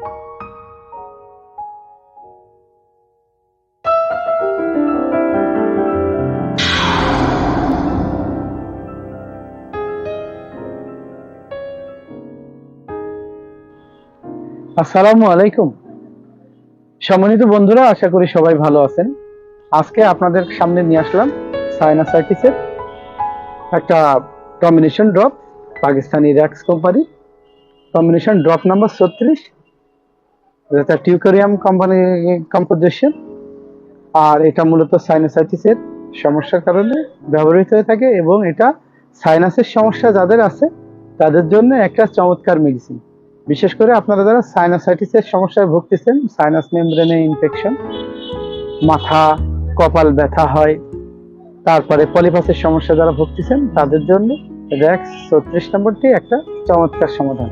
আসসালামু আলাইকুম। সম্মানিত বন্ধুরা, আশা করি সবাই ভালো আছেন। আজকে আপনাদের সামনে নিয়ে আসলাম সাইনাসাইটিসের একটা কম্বিনেশন ড্রপ পাকিস্তানি র্যাক্স কোম্পানি কম্বিনেশন ড্রপ নাম্বার ছত্রিশ এটা টিউকোরিয়াম কোম্পানি কম্পোজিশন আর এটা মূলত সাইনাসাইটিসের সমস্যার কারণে ব্যবহৃত হয়ে থাকে এবং এটা সাইনাসের সমস্যা যাদের আছে, তাদের জন্য একটা চমৎকার মেডিসিন বিশেষ করে আপনারা যারা সাইনাসাইটিসের সমস্যায় ভুগতেছেন সাইনাস মেমব্রেনে ইনফেকশন মাথা, কপাল ব্যথা হয়, তারপরে পলিপাসের সমস্যা যারা ভুগতেছেন, তাদের জন্য র্যাক্স ছত্রিশ নম্বরটি একটা চমৎকার সমাধান।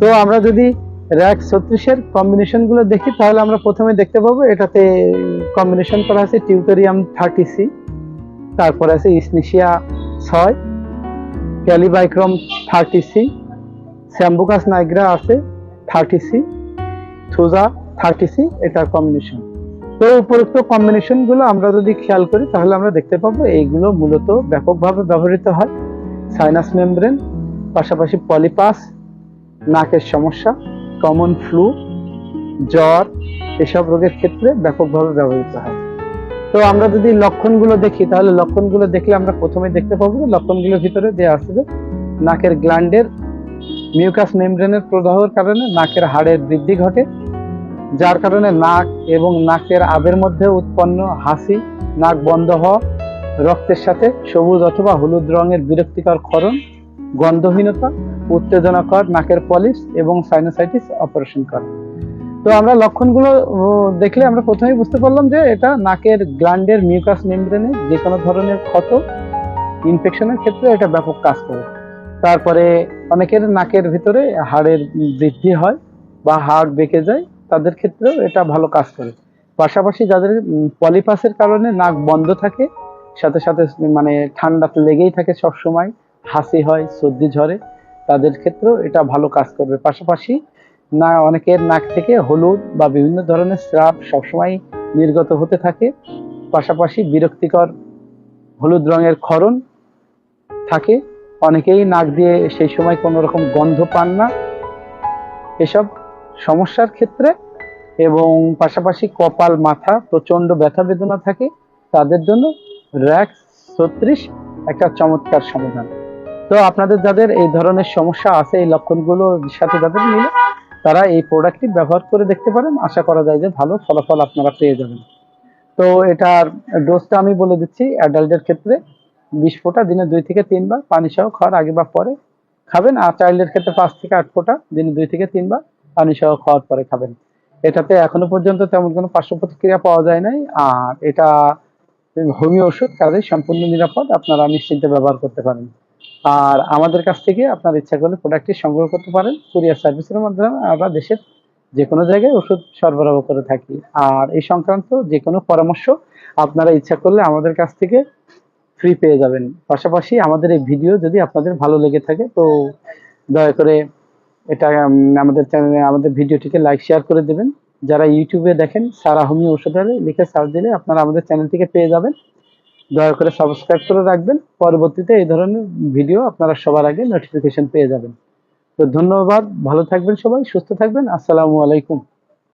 তো আমরা যদি র্যাক্স ছত্রিশের কম্বিনেশনগুলো দেখি, তাহলে আমরা প্রথমে দেখতে পাবো, এটাতে কম্বিনেশন করা আছে টিউটোরিয়াম থার্টি সি, তারপর আছে ইসনিশিয়া ছয়, ক্যালিবাইক্রম থার্টি সি স্যাম্বুকাস নাইগ্রা আছে thirty C, Thuja thirty C এটার কম্বিনেশন তো উপরোক্ত কম্বিনেশনগুলো আমরা যদি খেয়াল করি, তাহলে আমরা দেখতে পাবো এইগুলো মূলত ব্যাপকভাবে ব্যবহৃত হয়। সাইনাস মেমব্রেন পাশাপাশি পলিপাস নাকের সমস্যা কমন ফ্লু জ্বর, এসব রোগের ক্ষেত্রে ব্যাপকভাবে ব্যবহৃত হয়। তো আমরা যদি লক্ষণগুলো দেখি, তাহলে লক্ষণগুলো দেখলে আমরা প্রথমে দেখতে পাবো লক্ষণগুলোর ভিতরে দেওয়া যে নাকের গ্ল্যান্ডের মিউকাস মেমব্রেনের প্রদাহের কারণে নাকের হাড়ের বৃদ্ধি ঘটে, যার কারণে নাক এবং নাকের আবের মধ্যে উৎপন্ন হাসি, নাক বন্ধ হওয়া, রক্তের সাথে সবুজ অথবা হলুদ রঙের বিরক্তিকর ক্ষরণ, গন্ধহীনতা উত্তেজনাকর, নাকের পলিশ এবং সাইনোসাইটিস অপারেশন করা। তো আমরা লক্ষণগুলো দেখলে আমরা প্রথমেই বুঝতে পারলাম যে এটা নাকের গ্ল্যান্ডের মিউকাস মেমব্রেনে যে কোনো ধরনের ক্ষত ইনফেকশনের ক্ষেত্রে এটা ব্যাপক কাজ করে। তারপরে অনেকের নাকের ভিতরে হাড়ের বৃদ্ধি হয় বা হাড় বেঁকে যায়, তাদের ক্ষেত্রেও এটা ভালো কাজ করে। পাশাপাশি যাদের পলিপাসের কারণে নাক বন্ধ থাকে, সাথে সাথে মানে ঠান্ডা লেগেই থাকে সবসময়, হাসি হয়, সর্দি ঝরে তাদের ক্ষেত্রেও এটা ভালো কাজ করবে। পাশাপাশি না, অনেকের নাক থেকে হলুদ বা বিভিন্ন ধরনের স্রাব সবসময় নির্গত হতে থাকে। পাশাপাশি বিরক্তিকর হলুদ রঙের ক্ষরণ থাকে। অনেকেই নাক দিয়ে সেই সময় কোনো রকম গন্ধ পান না। এসব সমস্যার ক্ষেত্রে এবং পাশাপাশি কপাল, মাথা প্রচণ্ড ব্যথা বেদনা থাকে। তাদের জন্য র্যাক্স ছত্রিশ একটা চমৎকার সমাধান। তো আপনাদের যাদের এই ধরনের সমস্যা আছে, এই লক্ষণগুলোর সাথে যাদের মিলে, তারা এই প্রোডাক্টটি ব্যবহার করে দেখতে পারেন। আশা করা যায় যে ভালো ফলাফল আপনারা পেয়ে যাবেন। তো এটার ডোজটা আমি বলে দিচ্ছি, অ্যাডাল্টের ক্ষেত্রে বিশ ফোঁটা, দিনে দুই থেকে তিনবার পানি সহ খাওয়ার আগে বা পরে খাবেন, আর চাইল্ডের ক্ষেত্রে পাঁচ থেকে আট ফোঁটা, দিনে দুই থেকে তিনবার পানি সহ খাওয়ার পরে খাবেন। এটাতে এখনও পর্যন্ত তেমন কোনো পার্শ্ব প্রতিক্রিয়া পাওয়া যায় নাই, আর এটা হোমিও ওষুধ কাজে সম্পূর্ণ নিরাপদ, আপনারা নিশ্চিন্তে ব্যবহার করতে পারেন। আর আমাদের কাছ থেকে আপনার ইচ্ছা করলে প্রোডাক্টটি সংগ্রহ করতে পারেন। কুরিয়ার সার্ভিসের মাধ্যমে আমরা দেশের যে কোনো জায়গায় ওষুধ সরবরাহ করে থাকি। আর এই সংক্রান্ত যে কোনো পরামর্শ আপনারা ইচ্ছা করলে আমাদের কাছ থেকে ফ্রি পেয়ে যাবেন। পাশাপাশি আমাদের এই ভিডিও যদি আপনাদের ভালো লেগে থাকে, তো দয়া করে এটা আমাদের চ্যানেলে আমাদের ভিডিওটিকে লাইক শেয়ার করে দেবেন। যারা ইউটিউবে দেখেন সারা হোমিও ওষুধালয় লিখে সার্চ দিলে আপনারা আমাদের চ্যানেলটিকে পেয়ে যাবেন। দয়া করে সাবস্ক্রাইব করে রাখবেন। পরবর্তীতে এই ধরনের ভিডিও আপনারা সবার আগে নোটিফিকেশন পেয়ে যাবেন। তো ধন্যবাদ, ভালো থাকবেন সবাই, সুস্থ থাকবেন। আসসালামু আলাইকুম।